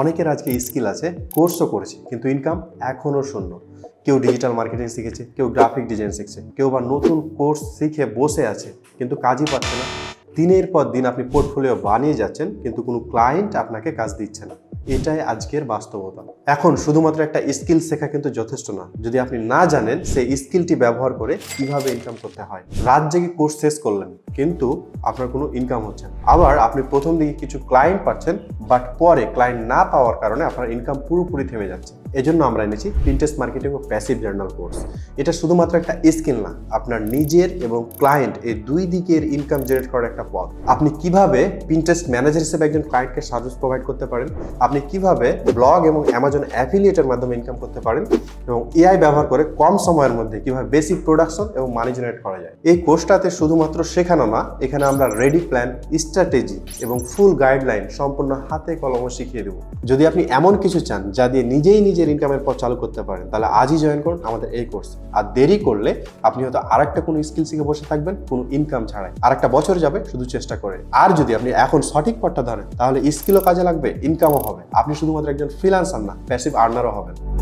অনেকের আজকে স্কিল আছে কোর্সও করেছে, কিন্তু ইনকাম এখনও শূন্য। কেউ ডিজিটাল মার্কেটিং শিখেছে, কেউ গ্রাফিক ডিজাইন শিখছে, কেউ বা নতুন কোর্স শিখে বসে আছে, কিন্তু কাজই পাচ্ছে না। দিনের পর দিন আপনি পোর্টফোলিও বানিয়ে যাচ্ছেন, কিন্তু কোনো ক্লায়েন্ট আপনাকে কাজ দিচ্ছে না। এটাই আজকের বাস্তবতা। এখন শুধুমাত্র একটা স্কিল শেখা কিন্তু যথেষ্ট না। যদি আপনি না জানেন, সেই স্কিলটি ব্যবহার করে কীভাবে ইনকাম করতে হয়। রাত জেগে কোর্স শেষ করলেন, কিন্তু আপনার কোনো ইনকাম হচ্ছে না। আবার আপনি প্রথম দিকে কিছু ক্লায়েন্ট পাচ্ছেন বাট পরে ক্লায়েন্ট না পাওয়ার কারণে আপনার ইনকাম পুরোপুরি থেমে যাচ্ছে। এজন্য আমরা এনেছি প্রিন্টেস্ট মার্কেটিং ও প্যাসিভ জার্নাল কোর্স এটা শুধুমাত্র একটা স্কিল না, আপনার নিজের এবং ক্লায়েন্ট এই দুই দিকের ইনকাম জেনারেট করার একটা পথ। আপনি কীভাবে প্রিন্টেস্ট ম্যানেজার হিসেবে একজন ক্লায়েন্টকে সার্ভিস প্রোভাইড করতে পারেন? আপনি কীভাবে ব্লগ এবং অ্যামাজন অ্যাফিলিয়েটের মাধ্যমে ইনকাম করতে পারেন এবং এআই ব্যবহার করে কম সময়ের মধ্যে কীভাবে বেসিক প্রোডাকশন এবং মানি জেনারেট করা যায়? এই কোর্সটাতে শুধুমাত্র শেখানো না, এখানে আমরা রেডি প্ল্যান স্ট্র্যাটেজি এবং ফুল গাইডলাইন সম্পূর্ণ হাতে কলমে শিখিয়ে দেবো। যদি আপনি এমন কিছু চান যা দিয়ে নিজেই নিজের ইনকামের পথ চালু করতে পারেন, তাহলে আজই জয়েন করুন আমাদের এই কোর্স আর দেরি করলে আপনি হয়তো আরেকটা কোনো স্কিল শিখে বসে থাকবেন, কোনো ইনকাম ছাড়াই। আরেকটা বছর যাবে, শুধু চেষ্টা করে। আর যদি আপনি এখন সঠিক পথটা ধরেন, তাহলে স্কিলও কাজে লাগবে ইনকামও হবে। আপনি শুধুমাত্র একজন ফ্রিলান্সার না প্যাসিভ আর্নারও হবেন।